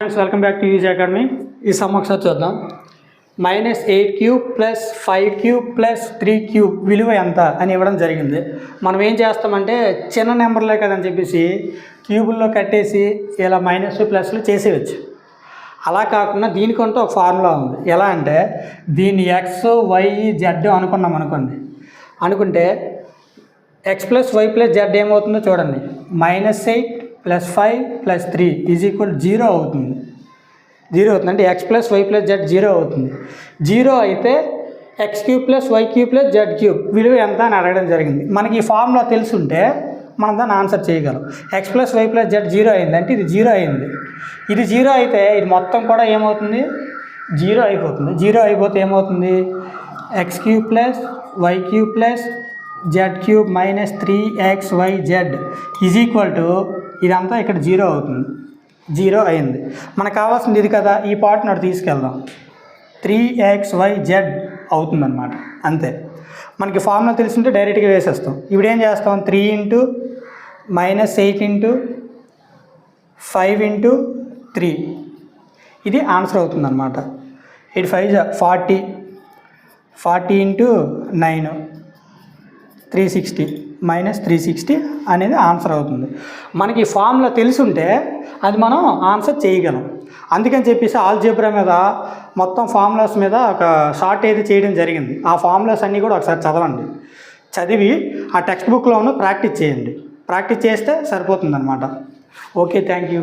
Friends welcome back to use academy ఈ sum ఒకసారి చూద్దాం. Minus eight cube plus five cube plus three cube విలువ ఎంత అని ఇవ్వడం జరిగింది. మనం ఏం చేస్తామంటే చిన్న నెంబర్లే కదని చెప్పేసి క్యూబుల్లో కట్టేసి ఇలా మైనస్ ప్లస్లు చేసేయచ్చు. అలా కాకుండా దీనికంటూ ఒక ఫార్ములా ఉంది. ఎలా అంటే దీన్ని ఎక్స్ వై జెడ్ అనుకున్నాం అనుకోండి. అనుకుంటే X plus Y plus Z ఏమవుతుందో చూడండి. Minus eight plus five plus three is equal zero అవుతుంది. జీరో అవుతుంది. అంటే X plus Y plus Z zero అవుతుంది. జీరో అయితే X cube plus Y cube plus Z cube విలువ ఎంత అని అడగడం జరిగింది. మనకి ఈ ఫార్ములా తెలుసుంటే మనం దాన్ని ఆన్సర్ చేయగలం. X plus Y plus Z zero అయింది అంటే ఇది జీరో అయింది. ఇది జీరో అయితే ఇది మొత్తం కూడా ఏమవుతుంది? జీరో అయిపోతుంది. జీరో అయిపోతే ఏమవుతుంది? X cube plus y cube plus z cube minus three x y z is equal to ఇదంతా ఇక్కడ జీరో అవుతుంది. జీరో అయింది. మనకు కావాల్సింది ఇది కదా ఈ పార్ట్ నాడు తీసుకెళ్దాం. త్రీ ఎక్స్ వై జెడ్ అవుతుందన్నమాట. అంతే. మనకి ఫార్ములా తెలిసింటే డైరెక్ట్గా వేసేస్తాం. ఇప్పుడు ఏం చేస్తాం? Three into minus eight into five into three. ఇది ఆన్సర్ అవుతుందన్నమాట. Eight five forty. Forty into nine. Three sixty minus three sixty అనేది ఆన్సర్ అవుతుంది. మనకి ఫార్ములా తెలుసుంటే అది మనం ఆన్సర్ చేయగలం. అందుకని చెప్పేసి ఆల్జీబ్రా మీద మొత్తం ఫార్ములాస్ మీద ఒక షార్ట్ అయితే చేయడం జరిగింది. ఆ ఫార్ములాస్ అన్నీ కూడా ఒకసారి చదవండి. చదివి ఆ టెక్స్ట్ బుక్లోనూ ప్రాక్టీస్ చేయండి. ప్రాక్టీస్ చేస్తే సరిపోతుందన్నమాట. Okay thank you.